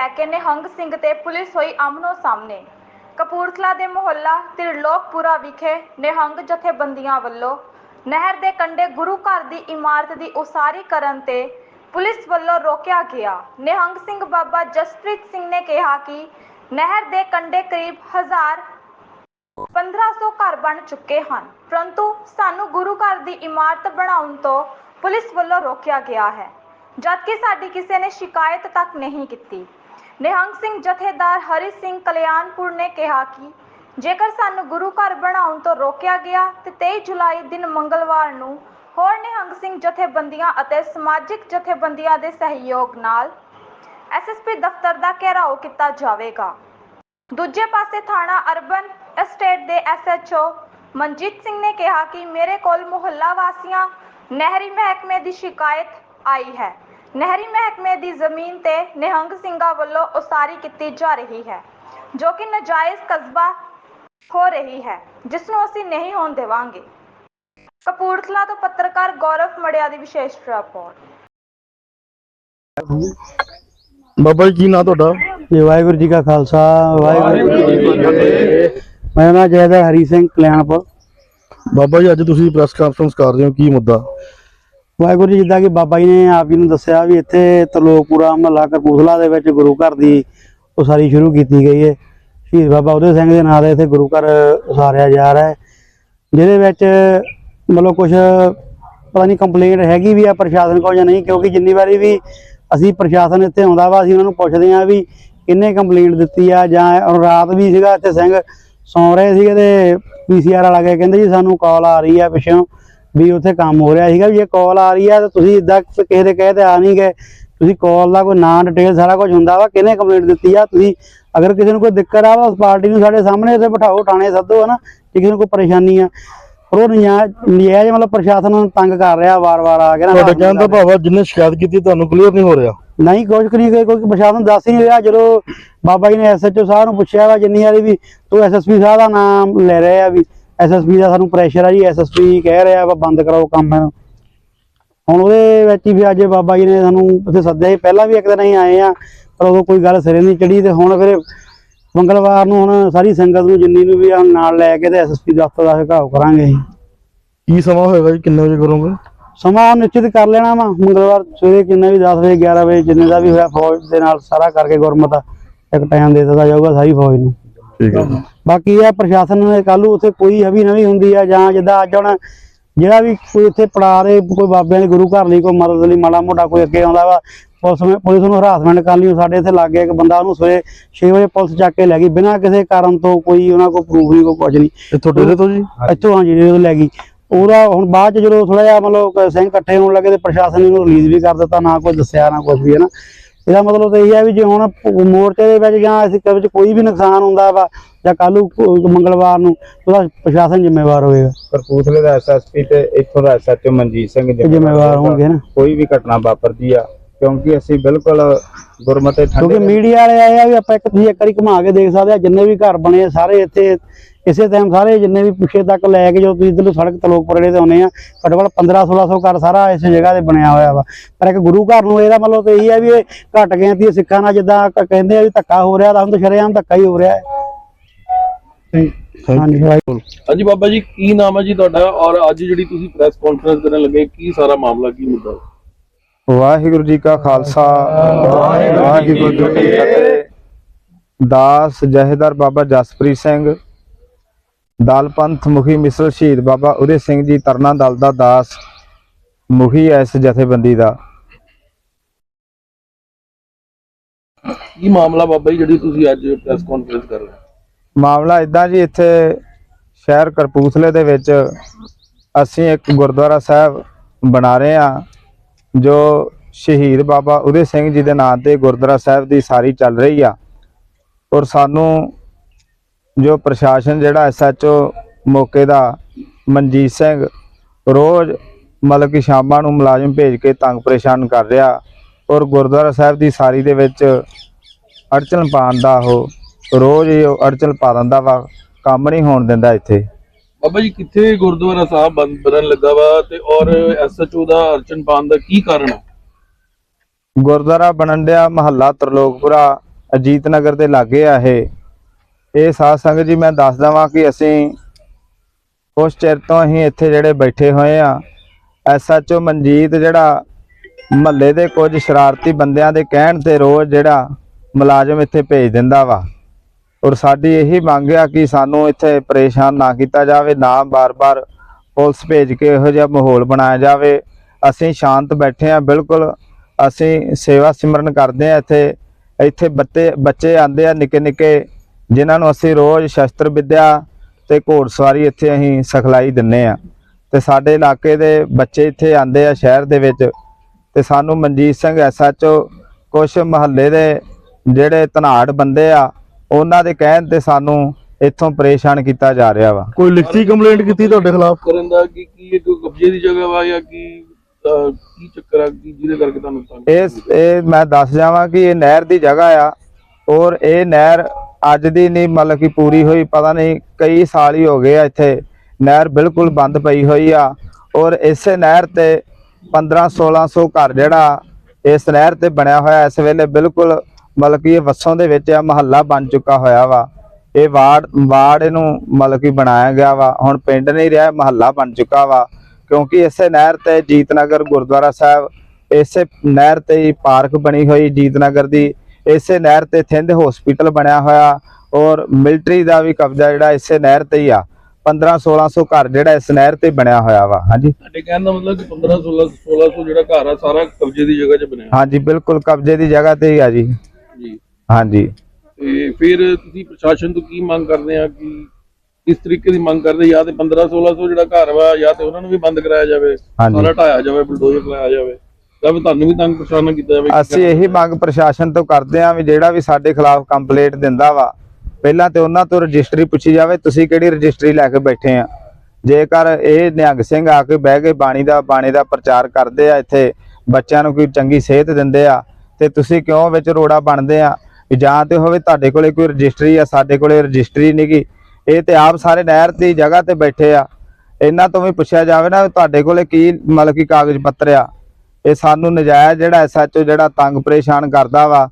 ਲੈ ਕੇ ਨਿਹੰਗ ਸਿੰਘ ਤੇ ਪੁਲਿਸ ਹੋਈ ਆਮਨੋ ਸਾਹਮਣੇ। ਕਪੂਰਥਲਾ ਦੇ ਮੁਹੱਲਾ ਤ੍ਰਿਲੋਕਪੁਰਾ ਵਿਖੇ ਨਿਹੰਗ ਜਥੇਬੰਦੀਆਂ ਵੱਲੋਂ ਨਹਿਰ ਦੇ ਕੰਢੇ ਗੁਰੂ ਘਰ ਦੀ ਇਮਾਰਤ ਦੀ ਉਸਾਰੀ ਕਰਨ ਤੇ ਪੁਲਿਸ ਵੱਲੋਂ ਰੋਕਿਆ ਗਿਆ। ਨਿਹੰਗ ਸਿੰਘ ਬਾਬਾ ਜਸਪ੍ਰੀਤ ਸਿੰਘ ਨੇ ਕਿਹਾ ਕਿ ਨਹਿਰ ਦੇ ਕੰਢੇ ਕਰੀਬ 1000 1500 ਘਰ ਬਣ ਚੁੱਕੇ ਹਨ। ਪਰੰਤੂ ਸਾਨੂੰ ਗੁਰੂ ਘਰ ਦੀ ਇਮਾਰਤ ਬਣਾਉਣ ਤੋਂ ਪੁਲਿਸ ਵੱਲੋਂ ਰੋਕਿਆ ਗਿਆ ਹੈ, ਜਦਕਿ ਸਾਡੀ ਕਿਸੇ ਨੇ ਸ਼ਿਕਾਇਤ ਤੱਕ ਨਹੀਂ ਕੀਤੀ। ਨਿਹੰਗ ਸਿੰਘ ਜਥੇਦਾਰ ਹਰੀ ਸਿੰਘ ਕਲਿਆਣਪੁਰ ਨੇ ਕਿਹਾ ਕਿ ਜੇਕਰ ਸਾਨੂੰ ਗੁਰੂ ਘਰ ਬਣਾਉਣ ਤੋਂ ਰੋਕਿਆ ਗਿਆ ਤੇ 23 ਜੁਲਾਈ ਦਿਨ ਮੰਗਲਵਾਰ ਨੂੰ ਹੋਰ ਨਿਹੰਗ ਸਿੰਘ ਜਥੇਬੰਦੀਆਂ ਅਤੇ ਸਮਾਜਿਕ ਜਥੇਬੰਦੀਆਂ ਦੇ ਸਹਿਯੋਗ ਨਾਲ ਐਸਐਸਪੀ ਦਫ਼ਤਰ ਦਾ ਘੇਰਾਓ ਕੀਤਾ ਜਾਵੇਗਾ। ਦੂਜੇ ਪਾਸੇ ਥਾਣਾ ਅਰਬਨ ਐਸਟੇਟ ਦੇ ਐਸਐਚਓ ਮਨਜੀਤ ਸਿੰਘ ਨੇ ਕਿਹਾ ਕਿ ਮੇਰੇ ਕੋਲ ਮੁਹੱਲਾ ਵਾਸੀਆਂ, ਨਹਿਰੀ ਮਹਿਕਮੇ ਦੀ ਸ਼ਿਕਾਇਤ ਆਈ ਹੈ। ਨਹਿਰੀ ਮਹਿਕਮੇ ਦੀ ਜ਼ਮੀਨ ਤੇ ਨਿਹੰਗ ਸਿੰਘਾਂ ਵੱਲੋਂ ਉਸਾਰੀ ਕੀਤੀ ਜਾ ਰਹੀ ਹੈ ਜੋ ਕਿ ਨਜਾਇਜ਼ ਕਸਬਾ ਹੋ ਰਹੀ ਹੈ ਜਿਸ ਨੂੰ ਅਸੀਂ ਨਹੀਂ ਹੋਣ ਦੇਵਾਂਗੇ। ਕਪੂਰਥਲਾ ਤੋਂ ਪੱਤਰਕਾਰ ਗੌਰਵ ਮੜਿਆ ਦੀ ਵਿਸ਼ੇਸ਼ ਰਿਪੋਰਟ। ਬਾਬਾ ਜੀ ਕੀ ਨਾਂ ਤੁਹਾਡਾ? ਜੀ ਵਾਹਿਗੁਰੂ ਜੀ ਕਾ ਖਾਲਸਾ ਵਾਹਿਗੁਰੂ ਜੀ ਕੀ ਫਤਿਹ। ਮੇਰਾ ਨਾਮ ਜੈਦਾ ਹਰੀ ਸਿੰਘ ਕਲਿਆਣਪੁਰ। ਬਾਬਾ ਜੀ ਅੱਜ ਤੁਸੀਂ ਪ੍ਰੈਸ ਕਾਨਫਰੰਸ ਕਰ ਰਹੇ ਹੋ ਕੀ ਮੁੱਦਾ? ਵਾਹਿਗੁਰੂ ਜੀ, ਜਿੱਦਾਂ ਕਿ ਬਾਬਾ ਜੀ ਨੇ ਆਪ ਜੀ ਨੂੰ ਦੱਸਿਆ ਵੀ ਇੱਥੇ ਤਲੋਕਪੁਰਾ ਮਹੱਲਾ ਕਪੂਰਥਲਾ ਦੇ ਵਿੱਚ ਗੁਰੂ ਘਰ ਦੀ ਉਸਾਰੀ ਸ਼ੁਰੂ ਕੀਤੀ ਗਈ ਹੈ। ਸ਼ਹੀਦ ਬਾਬਾ ਉਦੈ ਸਿੰਘ ਦੇ ਨਾਂ ਦੇ ਇੱਥੇ ਗੁਰੂ ਘਰ ਉਸਾਰਿਆ ਜਾ ਰਿਹਾ ਹੈ, ਜਿਹਦੇ ਵਿੱਚ ਮਤਲਬ ਕੁਝ ਪਤਾ ਨਹੀਂ ਕੰਪਲੇਂਟ ਹੈਗੀ ਵੀ ਆ ਪ੍ਰਸ਼ਾਸਨ ਕੋਲ ਜਾਂ ਨਹੀਂ, ਕਿਉਂਕਿ ਜਿੰਨੀ ਵਾਰੀ ਵੀ ਅਸੀਂ ਪ੍ਰਸ਼ਾਸਨ ਇੱਥੇ ਆਉਂਦਾ ਵਾ, ਅਸੀਂ ਉਹਨਾਂ ਨੂੰ ਪੁੱਛਦੇ ਆ ਵੀ ਕਿੰਨੇ ਕੰਪਲੇਂਟ ਦਿੱਤੀ ਆ, ਜਾਂ ਰਾਤ ਵੀ ਸੀਗਾ ਇੱਥੇ ਸਿੰਘ ਸੌਂ ਰਹੇ ਸੀਗੇ ਤੇ ਪੀਸੀਆਰ ਵਾਲਾ ਕਹਿੰਦੇ ਜੀ, ਸਾਨੂੰ ਕਾਲ ਆ ਰਹੀ ਆ ਪਿੱਛੋਂ। ਵੀ ਉੱਥੇ ਕੰਮ ਹੋ ਰਿਹਾ ਸੀਗਾ ਵੀ ਜੇ ਕਾਲ ਆ ਰਹੀ ਆ ਤਾਂ ਤੁਸੀਂ ਇਦਾਂ ਕਿਸੇ ਦੇ ਕਹੇ ਤੇ ਆ ਨਹੀਂ ਗਏ। ਤੁਸੀਂ ਕਾਲ ਦਾ ਕੋਈ ਨਾਂ ਡਿਟੇਲ ਸਾਰਾ ਕੁਝ ਹੁੰਦਾ ਵਾ ਕਿਹਨੇ ਕੰਪਲੇਂਟ ਦਿੱਤੀ ਆ? ਤੁਸੀਂ ਅਗਰ ਕਿਸੇ ਨੂੰ ਕੋਈ ਦਿੱਕਤ ਆ ਵਾ ਉਸ ਪਾਰਟੀ ਨੂੰ ਸਾਡੇ ਸਾਹਮਣੇ ਉੱਥੇ ਬਿਠਾਓ ਥਾਣੇ ਸੱਦੋ ਹਨਾ ਜੇ ਕਿਸੇ ਨੂੰ ਕੋਈ ਪਰੇਸ਼ਾਨੀ ਆ। ਪਰ ਉਹ ਨਜਾਇਜ਼ ਮਤਲਬ ਪ੍ਰਸ਼ਾਸਨ ਨੂੰ ਤੰਗ ਕਰ ਰਿਹਾ ਵਾਰ-ਵਾਰ ਆ ਕੇ ਨਾ ਤੁਹਾਡੇ ਕਹਿਣ ਦਾ ਭਾਵ ਜਿੰਨੇ ਸ਼ਿਕਾਇਤ ਕੀਤੀ ਤੁਹਾਨੂੰ ਕਲੀਅਰ ਨਹੀਂ ਹੋ ਰਿਹਾ। ਨਹੀਂ ਕੁਝ ਗਏ ਕੋਈ ਪ੍ਰਸ਼ਾਸਨ ਦੱਸ ਹੀ ਨਹੀਂ ਰਿਹਾ। ਜਦੋਂ ਬਾਬਾ ਜੀ ਨੇ ਐਸਐਚਓ ਸਾਹਿਬ ਨੂੰ ਪੁੱਛਿਆ ਵਾ ਜਿੰਨੀ ਵਾਰੀ ਵੀ ਤੂੰ ਐਸਐਸਪੀ ਸਾਹਿਬ ਦਾ ਨਾਮ ਲੈ ਰਹੇ ਆ ਵੀ ਐਸਐਸਪੀ ਦਾ ਸਾਨੂੰ ਪ੍ਰੈਸ਼ਰ ਆ ਜੀ ਐਸਐਸਪੀ ਕਹਿ ਰਿਹਾ ਵਾ ਬੰਦ ਕਰਾਓ ਕੰਮ। ਹੁਣ ਉਹਦੇ ਵਿੱਚ ਹੀ ਵੀ ਅੱਜ ਬਾਬਾ ਜੀ ਨੇ ਸਾਨੂੰ ਉੱਥੇ ਸੱਦਿਆ ਸੀ ਪਹਿਲਾਂ ਵੀ ਇੱਕ ਦਿਨ ਅਸੀਂ ਆਏ ਆ ਪਰ ਉਦੋਂ ਕੋਈ ਗੱਲ ਸਿਰੇ ਨਹੀਂ ਚੜੀ ਤੇ ਹੁਣ ਫਿਰ ਮੰਗਲਵਾਰ ਨੂੰ ਹੁਣ ਸਾਰੀ ਸੰਗਤ ਨੂੰ ਜਿੰਨੀ ਨੂੰ ਵੀ ਨਾਲ ਲੈ ਕੇ ਤੇ ਐਸਐਸਪੀ ਦਫ਼ਤਰ ਦਾ ਘਾਉ ਕਰਾਂਗੇ ਕੀ ਸਮਾਂ ਹੋਏਗਾ ਜੀ ਕਿੰਨੇ ਵਜੇ ਕਰੋਗੇ? ਸਮਾਂ ਨਿਸ਼ਚਿਤ ਕਰ ਲੈਣਾ ਵਾ ਮੰਗਲਵਾਰ ਸਵੇਰੇ ਕਿੰਨਾ ਵੀ 10 ਵਜੇ 11 ਵਜੇ ਜਿੰਨੇ ਦਾ ਵੀ ਹੋਇਆ ਫੌਜ ਦੇ ਨਾਲ ਸਾਰਾ ਕਰਕੇ ਗੁਰਮਤ ਇੱਕ ਟਾਈਮ ਦੇ ਦਿੱਤਾ ਜਾਊਗਾ ਸਾਰੀ ਫੌਜ ਨੂੰ। ਠੀਕ ਹੈ। ਜੀ। ਬਾਕੀ ਇਹ ਪ੍ਰਸ਼ਾਸਨ ਨੇ ਕੱਲ ਨੂੰ ਉੱਥੇ ਕੋਈ ਹਵੀ ਨਵੀਂ ਹੁੰਦੀ ਆ ਜਾਂ ਜਿੱਦਾਂ ਅੱਜ ਹੁਣ ਜਿਹੜਾ ਵੀ ਕੋਈ ਇੱਥੇ ਪੜਾ ਦੇ ਕੋਈ ਬਾਬਿਆਂ ਦੇ ਗੁਰੂ ਘਰ ਲਈ ਕੋਈ ਮਦਦ ਲਈ ਮਾੜਾ ਮੋਟਾ ਕੋਈ ਅੱਗੇ ਆਉਂਦਾ ਵਾ ਪੁਲਿਸ ਨੇ ਪੁਲਿਸ ਨੂੰ ਹਰਾਸਮੈਂਟ ਕਰਨ ਲਈ ਸਾਡੇ ਇੱਥੇ ਲੱਗ ਗਿਆ ਇੱਕ ਬੰਦਾ ਉਹਨੂੰ ਸਵੇਰੇ 6 ਵਜੇ ਪੁਲਿਸ ਚੱਕ ਕੇ ਲੈ ਗਈ। ਬਿਨਾਂ ਕਿਸੇ ਕਾਰਨ ਤੋਂ ਕੋਈ ਉਹਨਾਂ ਕੋਲ ਪ੍ਰੂਫ ਨਹੀਂ ਕੋਈ ਕੁਝ ਨਹੀਂ। ਇੱਥੋਂ ਡੇਰੇ ਤੋਂ ਜੀ? ਇੱਥੋਂ ਹਾਂ ਜਿਹੜੇ ਉਹ ਲੈ ਗਈ। ਉਹਦਾ ਹੁਣ ਬਾਅਦ ਚ ਜਦੋਂ ਥੋੜਾ ਜਿਹਾ ਮਤਲਬ ਕ- ਸਿੰਘ ਇਕੱਠੇ ਹੋਣ ਲੱਗੇ ਤੇ ਪ੍ਰਸ਼ਾਸਨ ਨੇ ਉਹਨੂੰ ਰਿਲੀਜ਼ ਵੀ ਕਰ ਦਿੱਤਾ ਨਾ ਕੋਈ ਦੱਸਿਆ ਨਾ ਕੁਝ ਵੀ ਹੈ ਨਾ ਇਹਦਾ ਮਤਲਬ ਤਾਂ ਇਹ ਹੈ ਵੀ ਜੇ ਹੁਣ ਮੋਰਚੇ ਦੇ ਵਿੱਚ ਜਾਂ ਇਸ ਵਿੱਚ ਕੋਈ ਵੀ ਨੁਕਸਾਨ ਹੁੰਦਾ ਵਾ ਜਾਂ ਕੱਲ ਮੰਗਲਵਾਰ ਨੂੰ ਉਹਦਾ ਪ੍ਰਸ਼ਾਸਨ ਜ਼ਿੰਮੇਵਾਰ ਹੋਏਗਾ। ਕਰਪੂਥਲੇ ਦਾ ਐਸਐਸਪੀ ਤੇ ਇੱਥੋਂ ਦਾ ਐਸਐਚਓ ਮਨਜੀਤ ਸਿੰਘ ਜ਼ਿੰਮੇਵਾਰ ਹੋਣਗੇ ਨਾ। ਕੋਈ ਵੀ ਘਟਨਾ ਵਾਪਰਦੀ ਆ ਕਿਉਂਕਿ ਅਸੀਂ ਬਿਲਕੁਲ ਗੁਰਮਤੇ ਕਿਉਂਕਿ ਠੰਡੇ ਮੀਡੀਆ ਵਾਲੇ ਆਏ ਆ ਵੀ ਆਪਾਂ ਇੱਕ ਤੁਸੀਂ ਇੱਕ ਵਾਰੀ ਘੁਮਾ ਕੇ ਦੇਖ ਸਕਦੇ ਆ ਜਿੰਨੇ ਵੀ ਘਰ ਬਣੇ ਆ ਸਾਰੇ ਇੱਥੇ ਇਸੇ ਟਾਈਮ ਸਾਰੇ ਜਿੰਨੇ ਵੀ ਪਿੱਛੇ ਤੱਕ ਲੈ ਕੇ ਜਦੋਂ ਤੁਸੀਂ ਇੱਧਰੋਂ ਸੜਕ ਤਲੋਕਪੁਰੇ ਤੇ ਆਉਨੇ ਆ ਘੱਟੋ ਘੱਟ 15 1600 ਘਰ ਸਾਰਾ ਇਸ ਜਗ੍ਹਾ ਤੇ ਬਣਿਆ ਹੋਇਆ ਵਾ। ਪਰ ਇੱਕ ਗੁਰੂ ਘਰ ਨੂੰ ਇਹਦਾ ਮਤਲਬ ਤੇ ਇਹ ਹੈ ਵੀ ਇਹ ਘਟ ਗਿਣਤੀ ਦੇ ਸਿੱਖਾਂ ਨਾਲ ਜਿੱਦਾਂ ਕਹਿੰਦੇ ਆ ਵੀ ਧੱਕਾ ਹੋ ਰਿਹਾ ਤਾਂ ਹੁਣ ਤਾਂ ਸ਼ਰੇਆਮ ਧੱਕਾ ਹੀ ਹੋ ਰਿਹਾ ਹੈ। ਹਾਂਜੀ। ਬਾਬਾ ਜੀ ਕੀ ਨਾਮ ਹੈ ਜੀ ਤੁਹਾਡਾ? ਔਰ ਅੱਜ ਜਿਹੜੀ ਤੁਸੀਂ ਪ੍ਰੈਸ ਕਾਨਫਰੰਸ ਕਰਨ ਲੱਗੇ ਕੀ ਸਾਰਾ ਮਾਮਲਾ ਕੀ ਮੁੱਦਾ? ਵਾਹਿਗੁਰੂ ਜੀ ਕਾ ਖਾਲਸਾ। ਵਾਹਿਗੁਰੂ ਜੀ ਕੀ ਫਤਿਹ। ਦਾਸ ਜਹੇਦਾਰ ਬਾਬਾ ਜਸਪ੍ਰੀਤ ਸਿੰਘ ਦਲ ਪੰਥ ਮੁਖੀ ਮਿਸਲ ਸ਼ਹੀਦ ਬਾਬਾ ਉਦੇ ਸਿੰਘ ਜੀ ਤਰਨਾ ਦਲ ਦਾ ਦਾਸ ਮੁਖੀ ਇਸ ਜਥੇਬੰਦੀ ਦਾ। ਕੀ ਮਾਮਲਾ ਬਾਬਾ ਜੀ ਜਿਹੜੀ ਤੁਸੀਂ ਅੱਜ ਪ੍ਰੈਸ ਕਾਨਫਰੰਸ ਕਰ ਰਹੇ ਹੋ? ਮਾਮਲਾ ਇਦਾਂ ਜੀ ਇੱਥੇ ਸ਼ਹਿਰ ਕਰਪੂਥਲੇ ਦੇ ਵਿੱਚ ਅਸੀਂ ਇੱਕ ਗੁਰਦੁਆਰਾ ਸਾਹਿਬ ਬਣਾ ਰਹੇ ਹਾਂ ਜੋ ਸ਼ਹੀਦ ਬਾਬਾ ਉਦੇ ਸਿੰਘ ਜੀ ਦੇ ਨਾਂ ਤੇ ਗੁਰਦੁਆਰਾ ਸਾਹਿਬ ਦੀ ਸਾਰੀ ਚੱਲ ਰਹੀ ਆ ਔਰ ਸਾਨੂੰ ਜੋ ਪ੍ਰਸ਼ਾਸਨ ਜਿਹੜਾ ਐਸਐਚਓ ਮੌਕੇ ਦਾ ਮਨਜੀਤ ਸਿੰਘ ਰੋਜ਼ ਮਤਲਬ ਕਿ ਸ਼ਾਮਾਂ ਨੂੰ ਮੁਲਾਜ਼ਮ ਭੇਜ ਕੇ ਤੰਗ ਪਰੇਸ਼ਾਨ ਕਰ ਰਿਹਾ ਔਰ ਗੁਰਦੁਆਰਾ ਸਾਹਿਬ ਦੀ ਸਾਰੀ ਦੇ ਵਿੱਚ ਅੜਚਨ ਪਾਉਣ ਦਾ ਉਹ ਰੋਜ਼ ਹੀ ਉਹ ਅੜਚਨ ਪਾ ਦਿੰਦਾ ਵਾ ਕੰਮ ਨਹੀਂ ਹੋਣ ਦਿੰਦਾ ਇੱਥੇ। ਬਾਬਾ ਜੀ ਕਿੱਥੇ ਗੁਰਦੁਆਰਾ ਸਾਹਿਬ ਬੰਦ ਬਣਨ ਲੱਗਾ ਵਾ ਤੇ ਔਰ ਐਸਐਚਓ ਦਾ ਅਰਚਨ ਪਾਉਣ ਦਾ ਕੀ ਕਾਰਨ ਹੈ ਗੁਰਦੁਆਰਾ ਬਣਨ ਡਿਆ ਮਹੱਲਾ ਤਰਲੋਕਪੁਰਾ ਅਜੀਤ ਨਗਰ ਦੇ ਲਾਗੇ ਆ ਇਹ। ਇਹ ਸਾਧ ਸੰਗਤ ਜੀ, ਮੈਂ ਦੱਸ ਦਵਾਂ ਕਿ ਅਸੀਂ ਕੁਛ ਚਿਰ ਤੋਂ ਅਸੀਂ ਇੱਥੇ ਜਿਹੜੇ ਬੈਠੇ ਹੋਏ ਆ। ਐਸਐਚਓ ਮਨਜੀਤ ਜਿਹੜਾ ਮਹੱਲੇ ਦੇ ਕੁਝ ਸ਼ਰਾਰਤੀ ਬੰਦਿਆਂ ਦੇ ਕਹਿਣ ਤੇ ਰੋਜ਼ ਜਿਹੜਾ ਮੁਲਾਜ਼ਮ ਇੱਥੇ ਭੇਜ ਦਿੰਦਾ ਵਾ। ਔਰ ਸਾਡੀ ਇਹੀ ਮੰਗ ਆ ਕਿ ਸਾਨੂੰ ਇੱਥੇ ਪਰੇਸ਼ਾਨ ਨਾ ਕੀਤਾ ਜਾਵੇ, ਨਾ ਬਾਰ-ਬਾਰ ਪੁਲਿਸ ਭੇਜ ਕੇ ਇਹੋ ਜਿਹਾ ਮਾਹੌਲ ਬਣਾਇਆ ਜਾਵੇ। ਅਸੀਂ ਸ਼ਾਂਤ ਬੈਠੇ ਆ, ਬਿਲਕੁਲ ਅਸੀਂ ਸੇਵਾ ਸਿਮਰਨ ਕਰਦੇ ਆ ਇੱਥੇ। ਇੱਥੇ ਬੱਤੇ, ਬੱਚੇ ਆਂਦੇ ਆ ਨਿੱਕੇ ਨਿੱਕੇ ਜਿਨ੍ਹਾਂ ਨੂੰ ਅਸੀਂ ਰੋਜ਼ ਸ਼ਸਤਰ ਵਿੱਦਿਆ ਤੇ ਘੋੜਸਵਾਰੀ ਇੱਥੇ ਅਸੀਂ ਸਿਖਲਾਈ ਦਿੰਨੇ ਆ। ਤੇ ਸਾਡੇ ਇਲਾਕੇ ਦੇ ਬੱਚੇ ਇੱਥੇ ਆਂਦੇ ਆ ਸ਼ਹਿਰ ਦੇ ਵਿੱਚ ਤੇ ਸਾਨੂੰ ਮਨਜੀਤ ਸਿੰਘ ਐਸਐਚਓ ਕੁਝ ਮਹੱਲੇ ਦੇ ਜਿਹੜੇ ਧਨਾੜ ਬੰਦੇ ਆ ਉਹਨਾਂ ਦੇ ਕਹਿਣ ਤੇ ਸਾਨੂੰ ਇੱਥੋਂ ਪਰੇਸ਼ਾਨ ਕੀਤਾ ਜਾ ਰਿਹਾ ਵਾ। ਕੋਈ ਲਿਖਤੀ ਕੰਪਲੇਂਟ ਕੀਤੀ ਤੁਹਾਡੇ ਖਿਲਾਫ? ਕਰਨ ਦਾ ਕੀ ਕੀ ਇਹ ਕੋਈ ਕਬਜ਼ੇ ਦੀ ਜਗ੍ਹਾ ਵਾ ਜਾਂ ਕੀ ਅਹ, ਕੀ ਚੱਕਰ ਆ ਕੀ ਜਿਹਦੇ ਕਰਕੇ ਤੁਹਾਨੂੰ ਤੰਗ ਇਹ ਇਹ ਮੈਂ ਦੱਸ ਜਾਵਾਂ ਕਿ ਇਹ ਨਹਿਰ ਦੀ ਜਗ੍ਹਾ ਆ ਔਰ ਇਹ ਨਹਿਰ ਅੱਜ ਦੀ ਨਹੀਂ ਮਤਲਬ ਕਿ ਪੂਰੀ ਹੋਈ, ਪਤਾ ਨਹੀਂ ਕਈ ਸਾਲ ਹੀ ਹੋ ਗਏ ਆ ਇੱਥੇ। ਨਹਿਰ ਬਿਲਕੁਲ ਬੰਦ ਪਈ ਹੋਈ ਆ। ਔਰ ਇਸੇ ਨਹਿਰ ਤੇ 15 1600 ਘਰ ਜਿਹੜਾ ਇਸ ਨਹਿਰ ਤੇ ਬਣਿਆ ਹੋਇਆ, ਇਸ ਵੇਲੇ ਬਿਲਕੁਲ ਮਤਲਬ ਕਿ ਇਹ ਵਸੋਂ ਦੇ ਵਿੱਚ ਆ, ਮਹੱਲਾ ਬਣ ਚੁੱਕਾ ਹੋਇਆ ਵਾ। ਇਹ ਵਾਰਡ ਵਾਰਡ ਇਹਨੂੰ ਮਤਲਬ ਕਿ ਬਣਾਇਆ ਗਿਆ ਵਾ। ਹੁਣ ਪਿੰਡ ਨਹੀਂ ਰਿਹਾ ਮਹੱਲਾ ਬਣ ਚੁੱਕਾ ਵਾ। ਕਿਉਂਕਿ ਇਸੇ ਨਹਿਰ ਤੇ ਜੀਤਨਗਰ ਗੁਰਦੁਆਰਾ ਸਾਹਿਬ, ਇਸੇ ਨਹਿਰ ਤੇ ਹੀ ਪਾਰਕ ਬਣੀ ਹੋਈ ਜੀਤਨਗਰ ਦੀ। ਇਸੇ ਨਹਿਰ ਤੇ ਥਿੰਦ ਹਸਪੀਟਲ ਬਣਿਆ ਹੋਇਆ ਔਰ ਮਿਲਟਰੀ ਦਾ ਵੀ ਕਬਜ਼ਾ ਜਿਹੜਾ ਇਸੇ ਨਹਿਰ ਤੇ ਹੀ ਆ। 15 1600 ਘਰ ਜਿਹੜਾ ਇਸ ਨਹਿਰ ਤੇ ਬਣਿਆ ਹੋਇਆ ਵਾ। ਹਾਂਜੀ। ਸਾਡੇ ਕਹਿਣ ਦਾ ਮਤਲਬ ਕਿ 15 16 1600 ਜਿਹੜਾ ਘਰ ਆ ਸਾਰਾ ਕਬਜ਼ੇ ਦੀ ਜਗ੍ਹਾ 'ਚ ਬਣਿਆ ਹਾਂਜੀ ਬਿਲਕੁਲ ਕਬਜ਼ੇ ਦੀ ਜਗ੍ਹਾ ਤੇ ਹੀ ਆ ਜੀ। ਜੀ। ਹਾਂਜੀ। ਤੇ ਫਿਰ ਤੁਸੀਂ ਪ੍ਰਸ਼ਾਸਨ ਤੋਂ ਕੀ ਮੰਗ ਕਰਦੇ ਆ ਕਿ ਇਸ ਤਰੀਕੇ ਦੀ ਮੰਗ ਕਰਦੇ ਜਾਂ ਤੇ 15 1600 ਜਿਹੜਾ ਘਰ ਵਾ ਜਾਂ ਤੇ ਉਹਨਾਂ ਨੂੰ ਵੀ ਬੰਦ ਕਰਾਇਆ ਜਾਵੇ। ਸਾਰਾ ਢਾਇਆ ਜਾਵੇ ਬਲਡੋਜ਼ਰ ਲਾਇਆ ਜਾਵੇ? ਜਾਂ ਫਿਰ ਤੁਹਾਨੂੰ ਵੀ ਤੰਗ ਪਰੇਸ਼ਾਨ ਕੀਤਾ ਜਾਵੇ। ਅਸੀਂ ਇਹੀ ਮੰਗ ਪ੍ਰਸ਼ਾਸਨ ਤੋਂ ਕਰਦੇ ਹਾਂ ਵੀ ਜਿਹੜਾ ਵੀ ਸਾਡੇ ਖਿਲਾਫ ਕੰਪਲੇਂਟ ਦਿੰਦਾ ਵਾ, ਪਹਿਲਾਂ ਤੇ ਉਹਨਾਂ ਤੋਂ ਰਜਿਸਟਰੀ ਪੁੱਛੀ ਜਾਵੇ, ਤੁਸੀਂ ਕਿਹੜੀ ਰਜਿਸਟਰੀ ਲੈ ਕੇ ਬੈਠੇ ਆ? ਜੇਕਰ ਇਹ ਨਿਹੰਗ ਸਿੰਘ ਆ ਕੇ ਬਹਿ ਕੇ ਬਾਣੀ ਦਾ ਬਾਣੀ ਦਾ ਪ੍ਰਚਾਰ ਕਰਦੇ ਆ, ਇੱਥੇ ਬੱਚਿਆਂ ਨੂੰ ਕੋਈ ਚੰਗੀ ਸਿਹਤ ਦਿੰਦੇ ਆ, ਤੇ ਤੁਸੀਂ ਕਿਉਂ ਵਿੱਚ ਰੋੜਾ ਬਣਦੇ ਆ? ਜਾਂ ਤੇ ਹੋਵੇ ਤੁਹਾਡੇ ਕੋਲੇ ਕੋਈ ਰਜਿਸਟਰੀ ਆ, ਸਾਡੇ ਕੋਲੇ ਰਜਿਸਟਰੀ ਨਹੀਂਗੀ ਇਹ ਤੇ ਆਪ ਸਾਰੇ ਨਹਿਰ ਦੀ ਜਗ੍ਹਾ ਤੇ ਬੈਠੇ ਆ। ਇਹਨਾਂ ਤੋਂ ਵੀ ਪੁੱਛਿਆ ਜਾਵੇ ਨਾ ਤੁਹਾਡੇ ਕੋਲੇ ਕੀ, ਮਤਲਬ ਕੀ ਕਾਗਜ਼ ਪੱਤਰ ਆ? ਇਹ ਸਾਨੂੰ ਨਜਾਇਜ਼ ਜਿਹੜਾ ਐਸਐਚਓ ਜਿਹੜਾ ਤੰਗ ਪਰੇਸ਼ਾਨ ਕਰਦਾ ਵਾ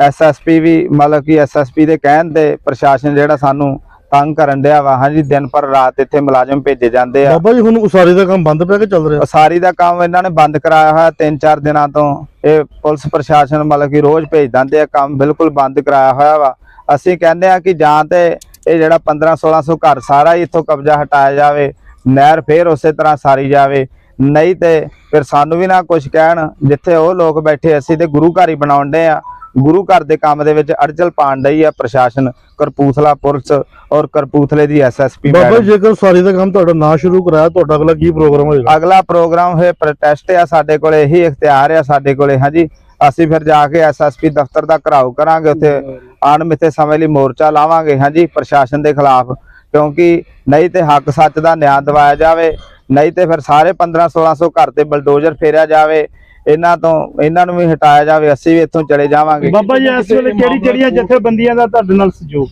ਐਸਐਸਪੀ ਵੀ ਮਤਲਬ ਕਿ ਐਸਐਸਪੀ ਦੇ ਕਹਿਣ ਤੇ ਪ੍ਰਸ਼ਾਸਨ ਜਿਹੜਾ ਸਾਨੂੰ ਤੰਗ ਕਰਨ ਡਿਆ ਵਾ। ਹਾਂਜੀ ਦਿਨ ਪਰ ਰਾਤ ਇੱਥੇ ਮੁਲਾਜ਼ਮ ਭੇਜੇ ਜਾਂਦੇ ਆ। ਬਾਬਾ ਜੀ ਹੁਣ ਉਸਾਰੀ ਦਾ ਕੰਮ ਬੰਦ ਪਿਆ ਕਿ ਚੱਲ ਰਿਹਾ? ਉਸਾਰੀ ਦਾ ਕੰਮ ਇਹਨਾਂ ਨੇ ਬੰਦ ਕਰਾਇਆ ਹੋਇਆ ਤਿੰਨ ਚਾਰ ਦਿਨਾਂ ਤੋਂ। ਇਹ ਪੁਲਿਸ ਪ੍ਰਸ਼ਾਸਨ ਮਤਲਬ ਕਿ ਰੋਜ਼ ਭੇਜ ਦਿੰਦੇ ਆ ਕੰਮ ਬਿਲਕੁਲ ਬੰਦ ਕਰਾਇਆ ਹੋਇਆ ਵਾ। ਅਸੀਂ ਕਹਿੰਦੇ ਆ ਕਿ ਜਾਂ ਤੇ ਇਹ ਜਿਹੜਾ 15 1600 ਘਰ ਸਾਰਾ ਹੀ ਇੱਥੋਂ ਕਬਜ਼ਾ ਹਟਾਇਆ ਜਾਵੇ ਨਹਿਰ ਫੇਰ ਉਸੇ ਤਰ੍ਹਾਂ ਸਾਰੀ ਜਾਵੇ। ਨਹੀਂ ਤੇ ਫਿਰ ਸਾਨੂੰ ਵੀ ਨਾ ਕੁਝ ਕਹਿਣ ਜਿੱਥੇ ਉਹ ਲੋਕ ਬੈਠੇ ਅਸੀਂ ਤੇ ਗੁਰੂ ਘਰ ਹੀ ਬਣਾਉਣ ਦੇ ਆ। ਗੁਰੂ ਘਰ ਦੇ ਕੰਮ ਦੇ ਵਿੱਚ ਅੜਚਲ ਪਾਉਣ ਡਈ ਆ ਪ੍ਰਸ਼ਾਸਨ ਕਰਪੂਥਲਾ ਪੁਲਿਸ ਔਰ ਕਰਪੂਥਲੇ ਦੀ ਐਸਐਸਪੀ ਬਾਬਾ ਜੇਕਰ ਉਸਾਰੀ ਦਾ ਕੰਮ ਤੁਹਾਡਾ ਨਾ ਸ਼ੁਰੂ ਕਰਾਇਆ ਤੁਹਾਡਾ ਅਗਲਾ ਕੀ ਪ੍ਰੋਗਰਾਮ ਹੋਏਗਾ? ਅਗਲਾ ਪ੍ਰੋਗਰਾਮ ਹੈ ਪ੍ਰੋਟੈਸਟ ਆ ਸਾਡੇ ਕੋਲੇ ਇਹੀ ਇਖਤਿਆਰ ਆ ਸਾਡੇ ਕੋਲੇ ਹਾਂਜੀ। ਅਸੀਂ ਫਿਰ ਜਾ ਕੇ ਐਸਐਸਪੀ ਦਫ਼ਤਰ ਦਾ ਘਰਾਓ ਕਰਾਂਗੇ ਉੱਥੇ ਅਣਮਿੱਥੇ ਸਮੇਂ ਲਈ ਮੋਰਚਾ ਲਾਵਾਂਗੇ ਹਾਂਜੀ ਪ੍ਰਸ਼ਾਸਨ ਦੇ ਖਿਲਾਫ। ਕਿਉਂਕਿ ਨਹੀਂ ਤੇ ਹੱਕ ਸੱਚ ਦਾ ਨਿਆਂ ਦਿਵਾਇਆ ਜਾਵੇ ਨਹੀਂ ਤੇ ਫਿਰ ਸਾਰੇ 15 1600 ਘਰ ਤੇ ਬਲਡੋਜ਼ਰ ਫੇਰਿਆ ਜਾਵੇ ਇਹਨਾਂ ਤੋਂ ਇਹਨਾਂ ਨੂੰ ਵੀ ਹਟਾਇਆ ਜਾਵੇ ਅਸੀਂ ਵੀ ਇੱਥੋਂ ਚਲੇ ਜਾਵਾਂਗੇ। ਬਾਬਾ ਜੀ ਇਸ ਵੇਲੇ ਕਿਹੜੀ ਕਿਹੜੀਆਂ ਜਥੇਬੰਦੀਆਂ ਦਾ ਤੁਹਾਡੇ ਨਾਲ ਸਹਿਯੋਗ?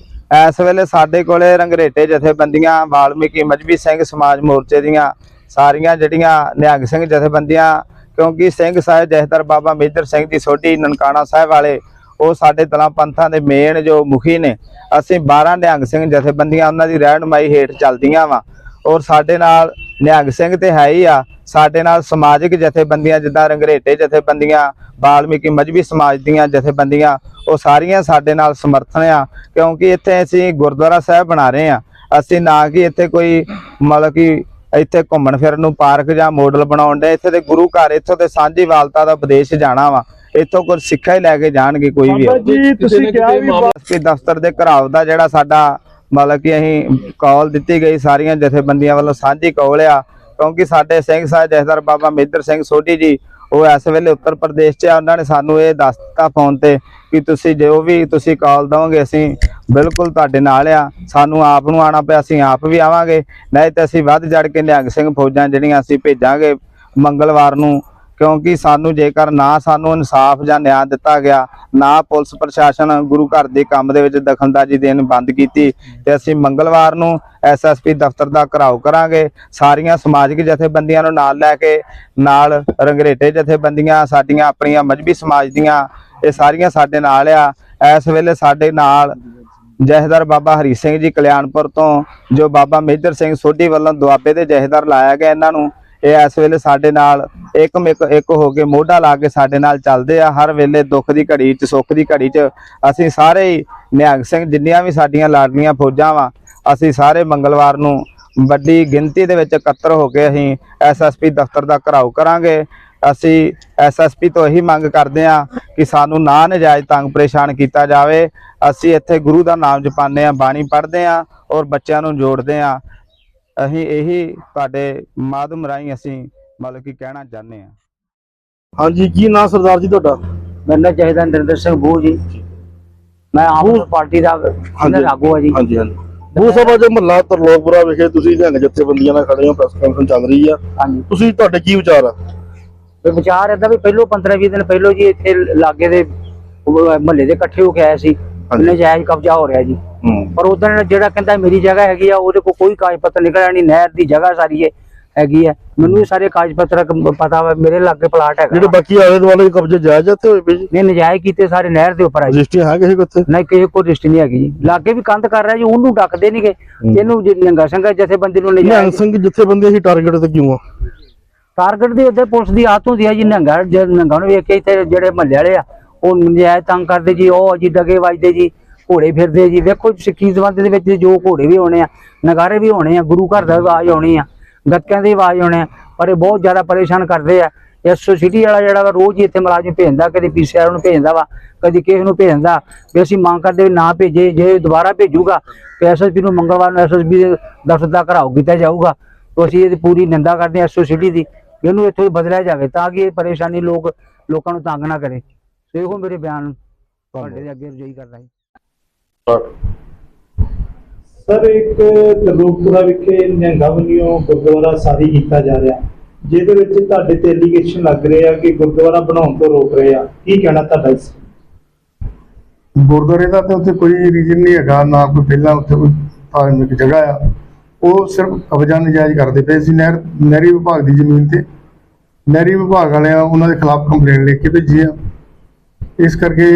ਇਸ ਵੇਲੇ ਸਾਡੇ ਕੋਲੇ ਰੰਗਰੇਟੇ ਜਥੇਬੰਦੀਆਂ ਵਾਲਮੀਕੀ ਮਜਬੀ ਸਿੰਘ ਸਮਾਜ ਮੋਰਚੇ ਦੀਆਂ ਸਾਰੀਆਂ ਜਿਹੜੀਆਂ ਨਿਹੰਗ ਸਿੰਘ ਜਥੇਬੰਦੀਆਂ ਕਿਉਂਕਿ ਸਿੰਘ ਸਾਹਿਬ ਜਹਦਰ ਬਾਬਾ ਮੇਜਰ ਸਿੰਘ ਦੀ ਸੋਢੀ ਨਨਕਾਣਾ ਸਾਹਿਬ ਵਾਲੇ ਉਹ ਸਾਡੇ ਤਲਾਂ ਪੰਥਾਂ ਦੇ ਮੇਨ ਜੋ ਮੁਖੀ ਨੇ। ਅਸੀਂ 12 ਨਿਹੰਗ ਸਿੰਘ ਜਥੇਬੰਦੀਆਂ ਉਹਨਾਂ ਦੀ ਰਹਿਨਮਾਈ ਹੇਠ ਚੱਲਦੀਆਂ ਵਾ। ਔਰ ਸਾਡੇ ਨਾਲ ਨਿਹੰਗ ਸਿੰਘ ਤੇ ਹੈ ਹੀ ਆ। ਸਾਡੇ ਨਾਲ ਸਮਾਜਿਕ ਜਥੇਬੰਦੀਆਂ ਜਿੱਦਾਂ ਰੰਗਰੇਟੇ ਜਥੇਬੰਦੀਆਂ ਵਾਲਮੀਕੀ ਮਜਬੀ ਸਮਾਜ ਦੀਆਂ ਜਥੇਬੰਦੀਆਂ ਉਹ ਸਾਰੀਆਂ ਸਾਡੇ ਨਾਲ ਸਮਰਥਨ ਆ ਕਿਉਂਕਿ ਇੱਥੇ ਅਸੀਂ ਗੁਰਦੁਆਰਾ ਸਾਹਿਬ ਬਣਾ ਰਹੇ ਆ। ਅਸੀਂ ਨਾ ਕਿ ਇੱਥੇ ਕੋਈ ਮਤਲਬ ਕਿ ਇੱਥੇ ਘੁੰਮਣ ਫਿਰਨ ਨੂੰ ਪਾਰਕ ਜਾਂ ਮਾਡਲ ਬਣਾਉਣ ਦੇ ਇੱਥੇ ਤੇ ਗੁਰੂ ਘਰ ਇੱਥੋਂ ਤੇ ਸਾਂਝੀ ਵਾਲਤਾ ਦਾ ਉਪਦੇਸ਼ ਜਾਣਾ ਵਾ। ਇੱਥੋਂ ਕੁਝ ਸਿੱਖਿਆ ਹੀ ਲੈ ਕੇ ਜਾਣਗੇ ਕੋਈ ਵੀ ਬਾਬਾ ਜੀ ਤੁਸੀਂ ਕਿਹਾ ਵੀ ਦਫ਼ਤਰ ਦੇ ਘਰਾਓ ਦਾ ਜਿਹੜਾ ਸਾਡਾ ਮਤਲਬ ਕਿ ਅਸੀਂ ਕਾਲ ਦਿੱਤੀ ਗਈ ਸਾਰੀਆਂ ਜਥੇਬੰਦੀਆਂ ਵੱਲੋਂ, ਸਾਂਝੀ ਕਾਲ ਆ, ਕਿਉਂਕਿ ਸਾਡੇ ਸਿੰਘ ਸਾਹਿਬ ਜਥੇਦਾਰ ਬਾਬਾ ਮੇਦਰ ਸਿੰਘ ਸੋਢੀ ਜੀ, ਉਹ ਇਸ ਵੇਲੇ ਉੱਤਰ ਪ੍ਰਦੇਸ਼ 'ਚ ਆ, ਉਹਨਾਂ ਨੇ ਸਾਨੂੰ ਇਹ ਦੱਸ ਦਿੱਤਾ ਫੋਨ ਤੇ ਕਿ ਤੁਸੀਂ ਜੋ ਵੀ ਤੁਸੀਂ ਕਾਲ ਦਵੋਗੇ, ਅਸੀਂ ਬਿਲਕੁਲ ਤੁਹਾਡੇ ਨਾਲ ਆ, ਸਾਨੂੰ ਆਪ ਨੂੰ ਆਣਾ ਪਿਆ, ਅਸੀਂ ਆਪ ਵੀ ਆਵਾਂਗੇ, ਨਹੀਂ ਤਾਂ ਅਸੀਂ ਵੱਧ ਚੜ ਕੇ ਨਿਹੰਗ ਸਿੰਘ ਫੌਜਾਂ ਜਿਹੜੀਆਂ ਅਸੀਂ ਭੇਜਾਂਗੇ, ਮੰਗਲਵਾਰ ਨੂੰ ਕਿਉਂਕਿ ਸਾਨੂੰ ਜੇਕਰ ਨਾ ਸਾਨੂੰ ਇਨਸਾਫ ਜਾਂ ਨਿਆਂ ਦਿੱਤਾ ਗਿਆ, ਨਾ ਪੁਲਿਸ ਪ੍ਰਸ਼ਾਸਨ ਗੁਰੂ ਘਰ ਦੇ ਕੰਮ ਦੇ ਵਿੱਚ ਦਖਲਅੰਦਾਜ਼ੀ ਦੇਣ ਬੰਦ ਕੀਤੀ ਤੇ ਅਸੀਂ ਮੰਗਲਵਾਰ ਨੂੰ ਐਸਐਸਪੀ ਦਫ਼ਤਰ ਦਾ ਘਰਾਓ ਕਰਾਂਗੇ। ਸਾਰੀਆਂ ਸਮਾਜਿਕ ਜਥੇਬੰਦੀਆਂ ਨੂੰ ਨਾਲ ਲੈ ਕੇ, ਨਾਲ ਰੰਗਰੇਟੇ ਜਥੇਬੰਦੀਆਂ, ਸਾਡੀਆਂ ਆਪਣੀਆਂ ਮਜਬੀ ਸਮਾਜ ਦੀਆਂ, ਇਹ ਸਾਰੀਆਂ ਸਾਡੇ ਨਾਲ ਆ। ਇਸ ਵੇਲੇ ਸਾਡੇ ਨਾਲ ਜਹੇਦਾਰ ਬਾਬਾ ਹਰੀ ਸਿੰਘ ਜੀ ਕਲਿਆਣਪੁਰ ਤੋਂ, ਜੋ ਬਾਬਾ ਮੇਜਰ ਸਿੰਘ ਸੋਢੀ ਵੱਲੋਂ ਦੁਆਬੇ ਦੇ ਜਹੇਦਾਰ ਲਾਇਆ ਗਿਆ ਇਹਨਾਂ ਨੂੰ। ਇਹ ਇਸ ਵੇਲੇ ਸਾਡੇ ਨਾਲ ਇੱਕ ਮਿਕ ਇੱਕ ਹੋ ਕੇ ਮੋਢਾ ਲਾ ਕੇ ਸਾਡੇ ਨਾਲ ਚੱਲਦੇ ਆ। ਹਰ ਵੇਲੇ ਦੁੱਖ ਦੀ ਘੜੀ 'ਚ, ਸੁੱਖ ਦੀ ਘੜੀ 'ਚ ਅਸੀਂ ਸਾਰੇ ਹੀ ਨਿਹੰਗ ਸਿੰਘ ਜਿੰਨੀਆਂ ਵੀ ਸਾਡੀਆਂ ਲਾਡਲੀਆਂ ਫੌਜਾਂ ਵਾ, ਅਸੀਂ ਸਾਰੇ ਮੰਗਲਵਾਰ ਨੂੰ ਵੱਡੀ ਗਿਣਤੀ ਦੇ ਵਿੱਚ ਇਕੱਤਰ ਹੋ ਕੇ ਅਸੀਂ ਐਸਐਸਪੀ ਦਫ਼ਤਰ ਦਾ ਘਰਾਓ ਕਰਾਂਗੇ। ਅਸੀਂ ਐਸਐਸਪੀ ਤੋਂ ਇਹੀ ਮੰਗ ਕਰਦੇ ਹਾਂ ਕਿ ਸਾਨੂੰ ਨਾ ਨਜਾਇਜ਼ ਤੰਗ ਪਰੇਸ਼ਾਨ ਕੀਤਾ ਜਾਵੇ। ਅਸੀਂ ਇੱਥੇ ਗੁਰੂ ਦਾ ਨਾਮ ਜਪਾਉਂਦੇ ਹਾਂ ਬਾਣੀ ਪੜ੍ਹਦੇ ਹਾਂ ਔਰ ਬੱਚਿਆਂ ਨੂੰ ਜੋੜਦੇ ਹਾਂ ਅਸੀਂ ਇਹੀ ਤੁਹਾਡੇ ਮਾਧਮ ਰਾਹੀਂ ਅਸੀਂ ਮਤਲਬ ਕਿ ਕਹਿਣਾ ਚਾਹੁੰਦੇ ਹਾਂ। ਹਾਂਜੀ ਕੀ ਨਾਂ ਸਰਦਾਰ ਜੀ ਤੁਹਾਡਾ? ਮੈਨੂੰ ਚਾਹੀਦਾ ਨਰਿੰਦਰ ਸਿੰਘ ਬੂ ਜੀ। ਮੈਂ ਆਮ ਆਦਮੀ ਪਾਰਟੀ ਦਾ ਸੀਨੀਅਰ ਆਗੂ ਹਾਂ ਜੀ। ਹਾਂਜੀ ਹਾਂਜੀ। ਬੂ ਸਭਾ ਦੇ ਮਹੱਲਾ ਤਰਲੋਕਪੁਰਾ ਵਿਖੇ ਤੁਸੀਂ ਨਿਹੰਗ ਜਥੇਬੰਦੀਆਂ ਨਾਲ ਖੜੇ ਹੋ ਪ੍ਰੈਸ ਕਾਨਫਰੰਸ ਚੱਲ ਰਹੀ ਆ। ਹਾਂਜੀ। ਤੁਸੀਂ ਤੁਹਾਡੇ ਕੀ ਵਿਚਾਰ ਆ? ਤੇ ਵਿਚਾਰ ਏਦਾਂ ਵੀ ਪਹਿਲੋਂ 15 20 ਦਿਨ ਪਹਿਲੋਂ ਜੀ ਇੱਥੇ ਲਾਗੇ ਦੇ ਮਹੱਲੇ ਦੇ ਇਕੱਠੇ ਹੋ ਕੇ ਆਏ ਸੀ। ਹਾਂਜੀ। ਨਜਾਇਜ਼ ਕਬਜ਼ਾ ਹੋ ਰਿਹਾ ਜੀ। ਹੂੰ। ਪਰ ਉਦੋਂ ਜਿਹੜਾ ਕਹਿੰਦਾ ਮੇਰੀ ਜਗ੍ਹਾ ਹੈਗੀ ਆ ਉਹਦੇ ਕੋਲ ਕੋਈ ਕਾਗਜ਼ ਪੱਤਰ ਨਿਕਲਿਆ ਨਹੀਂ ਨਹਿਰ ਦੀ ਜਗ੍ਹਾ ਸਾਰੀ ਇਹ ਹੈਗੀ ਹੈ ਮੈਨੂੰ ਵੀ ਸਾਰੇ ਕਾਗਜ਼ ਪੱਤਰ ਕ- ਪਤਾ ਵਾ ਮੇਰੇ ਲਾਗੇ ਪਲਾਟ ਹੈਗਾ। ਜਿਹੜੇ ਬਾਕੀ ਆਲੇ ਦੁਆਲੇ ਦੇ ਕਬਜ਼ੇ ਜਾਇਜ਼ ਇੱਥੇ ਹੋਏ ਪਏ ਜੀ? ਨੇ ਨਜਾਇਜ਼ ਕੀਤੇ ਸਾਰੇ ਨਹਿਰ ਦੇ ਉੱਪਰ ਆ ਰਜਿਸਟਰੀ ਹੈ ਕਿਸੇ ਕੋਲ ਨਹੀਂ ਕਿਸੇ ਕੋਈ ਰਿਸ਼ਤੇ ਨਹੀਂ ਹੈਗੀ ਜੀ। ਲਾਗੇ ਵੀ ਕੰਧ ਕਰ ਰਿਹਾ ਜੀ ਉਹਨੂੰ ਡੱਕਦੇ ਨਹੀਂਗੇ ਇਹਨੂੰ ਨੰਗਾ ਸੰਗਾ ਜਥੇਬੰਦੀ ਨੂੰ ਨਿਹੰਗ ਨਜਾਇਜ਼ ਸਿੰਘ ਜਥੇਬੰਦੀਆਂ ਹੀ ਟਾਰਗੇਟ ਤੇ ਕਿਉਂ ਆ? ਟਾਰਗੇਟ ਦੇ ਉੱਤੇ ਪੁਲਿਸ ਦੀ ਆਤ ਹੁੰਦੀ ਆ ਜੀ ਨੰਗਾ ਨੰਗਾ ਨੂੰ ਵੇਖ ਕੇ ਇੱਥੇ ਜਿਹੜੇ ਮਹੱਲੇ ਵਾਲੇ ਆ ਉਹ ਨਜਾਇਜ਼ ਤੰਗ ਕਰਦੇ ਜੀ, ਉਹ ਜੀ ਡਗੇ ਵੱਜਦੇ ਜੀ, ਘੋੜੇ ਫਿਰਦੇ ਜੀ। ਵੇਖੋ ਸਿੱਖੀ ਜ਼ਬਾਨ ਦੇ ਵਿੱਚ ਜੋ ਘੋੜੇ ਵੀ ਹੋਣੇ ਆ, ਨਗਾਰੇ ਵੀ ਹੋਣੇ ਆ, ਗੁਰੂ ਘਰ ਦਾ ਆਵਾਜ਼ ਆਉਣੀ ਆ ਗੱਤਕਿਆਂ ਦੀ ਆਵਾਜ਼ ਆਉਣੇ ਆ, ਪਰ ਇਹ ਬਹੁਤ ਜ਼ਿਆਦਾ ਪਰੇਸ਼ਾਨ ਕਰਦੇ ਆ। ਐਸਓ ਸਿਟੀ ਵਾਲਾ ਜਿਹੜਾ ਵਾ, ਰੋਜ਼ ਹੀ ਇੱਥੇ ਮੁਲਾਜ਼ਮ ਭੇਜਦਾ, ਕਦੇ ਪੀਸੀਆਰ ਨੂੰ ਭੇਜਦਾ ਵਾ, ਕਦੀ ਕਿਸੇ ਨੂੰ ਭੇਜਦਾ। ਵੀ ਅਸੀਂ ਮੰਗ ਕਰਦੇ ਵੀ ਨਾ ਭੇਜੇ, ਜੇ ਦੁਬਾਰਾ ਭੇਜੂਗਾ, ਤੇ ਐਸਐਸਪੀ ਨੂੰ ਮੰਗਲਵਾਰ ਨੂੰ ਐਸਐਸਪੀ ਦੇ ਦਫ਼ਤਰ ਦਾ ਘਰਾਓ ਕੀਤਾ ਜਾਊਗਾ। तो ਅਸੀਂ ਇਹਦੀ ਪੂਰੀ ਨਿੰਦਾ ਕਰਦੇ ਹਾਂ ਐਸਓ ਸਿਟੀ ਦੀ ਇਹਨੂੰ ਇੱਥੋਂ ਬਦਲਿਆ ਜਾਵੇ, ਤਾਂ ਕਿ ਇਹ ਪਰੇਸ਼ਾਨੀ ਲੋਕ, ਲੋਕਾਂ ਨੂੰ ਤੰਗ ਨਾ ਕਰੇ। ਇਹੋ ਮੇਰੇ ਬਿਆਨ ਤੁਹਾਡੇ ਦੇ ਅੱਗੇ ਰਜਾਈ ਕਰਦਾ ਹੈ ਸਰ ਇੱਕ ਤਰਲੋਕਪੁਰਾ ਵਿਖੇ ਨਿਹੰਗਾ ਵੱਲੋਂ ਗੁਰਦੁਆਰਾ ਸਾਰੀ ਕੀਤਾ ਜਾ ਰਿਹਾ। ਜਿਹਦੇ ਵਿੱਚ ਤੁਹਾਡੇ ਤੇ ਐਲੀਗੇਸ਼ਨ ਲੱਗ ਰਹੇ ਆ ਕਿ ਗੁਰਦੁਆਰਾ ਬਣਾਉਣ ਤੋਂ ਰੋਕ ਰਹੇ ਆ। ਕੀ ਕਹਿਣਾ ਤੁਹਾਡਾ ਇਸ? ਗੁਰਦੁਆਰੇ ਦਾ ਤਾਂ ਉੱਥੇ ਕੋਈ ਰੀਜਨ ਨਹੀਂ ਹੈਗਾ ਨਾ ਕੋਈ ਪਹਿਲਾਂ ਉੱਥੇ ਕੋਈ ਧਾਰਮਿਕ ਜਗ੍ਹਾ ਆ। ਉਹ ਸਿਰਫ ਕਬਜ਼ਾ ਨਜਾਇਜ਼ ਕਰਦੇ ਪਏ ਸੀ ਨਹਿਰ ਨਹਿਰੀ ਵਿਭਾਗ ਦੀ ਜ਼ਮੀਨ ਤੇ। ਨਹਿਰੀ ਵਿਭਾਗ ਵਾਲਿਆਂ ਉਹਨਾਂ ਦੇ ਖਿਲਾਫ ਕੰਪਲੇਂਟ ਲਿਖ ਕੇ ਭੇਜੀ ਆ। ਇਸ ਕਰਕੇ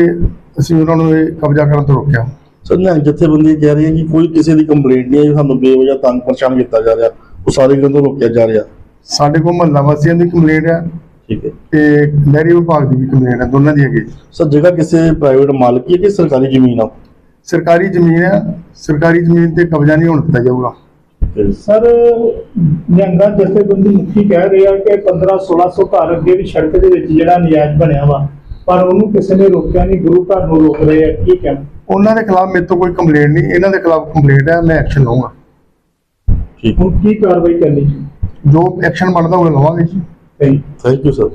ਅਸੀਂ ਉਹਨਾਂ ਨੂੰ ਇਹ ਕਬਜ਼ਾ ਕਰਨ ਤੋਂ ਰੋਕਿਆ। ਸਰ ਨਿਹੰਗ ਜਥੇਬੰਦੀਆਂ ਕਹਿ ਰਹੀਆਂ ਕਿ ਕੋਈ ਕਿਸੇ ਦੀ ਕੰਪਲੇਂਟ ਨਹੀਂ ਹੈ ਸਾਨੂੰ ਬੇਵਜ੍ਹਾ ਤੰਗ ਪਰੇਸ਼ਾਨ ਕੀਤਾ ਜਾ ਰਿਹਾ। ਉਹ ਸਾਰੇ ਗੱਲੋਂ ਰੋਕਿਆ ਜਾ ਰਿਹਾ। ਸਾਡੇ ਕੋਲ ਮਹੱਲਾ ਵਾਸੀਆਂ ਦੀ ਕੰਪਲੇਂਟ ਆ ਠੀਕ ਹੈ। ਤੇ ਨਹਿਰੀ ਵਿਭਾਗ ਦੀ ਵੀ ਕੰਪਲੇਂਟ ਆ ਦੋਨਾਂ ਦੀ ਹੈਗੀ ਸਰ ਜਗ੍ਹਾ ਕਿਸੇ ਪ੍ਰਾਈਵੇਟ ਮਾਲਕੀ ਹੈ ਕਿ ਸਰਕਾਰੀ ਜ਼ਮੀਨ ਆ? ਸਰਕਾਰੀ ਜ਼ਮੀਨ ਆ ਸਰਕਾਰੀ ਜ਼ਮੀਨ ਤੇ ਕਬਜ਼ਾ ਨਹੀਂ ਹੋਣ ਦਿੱਤਾ ਜਾਊਗਾ। ਸਰ ਨਿਹੰਗਾ ਜਥੇਬੰਦੀ ਮੁਖੀ ਕਹਿ ਰਿਹਾ ਕਿ 15 1600 ਘਰ ਅੱਗੇ ਵੀ ਸੜਕ ਦੇ ਵਿੱਚ ਜਿਹੜਾ ਨਜਾਇਜ਼ ਬਣਿਆ ਵਾ ਪਰ ਉਹਨੂੰ ਕਿਸੇ ਨੇ ਰੋਕਿਆ ਨਹੀਂ ਗੁਰੂ ਘਰ ਨੂੰ ਰੋਕ ਰਹੇ ਆ ਕੀ ਕਹਿਣਾ? ਉਹਨਾਂ ਦੇ ਖਿਲਾਫ ਮੇਰੇ ਤੋਂ ਕੋਈ ਕੰਪਲੇਂਟ ਨਹੀਂ ਇਹਨਾਂ ਦੇ ਖਿਲਾਫ ਕੰਪਲੇਂਟ ਹੈ ਮੈਂ ਐਕਸ਼ਨ ਲਵਾਂਗਾ ਠੀਕ ਹੁਣ ਕੀ ਕਾਰਵਾਈ ਕਰਨੀ ਜੋ ਐਕਸ਼ਨ ਬਣਦਾ ਉਹ ਲਵਾਂਗੇ ਜੀ। Thank you sir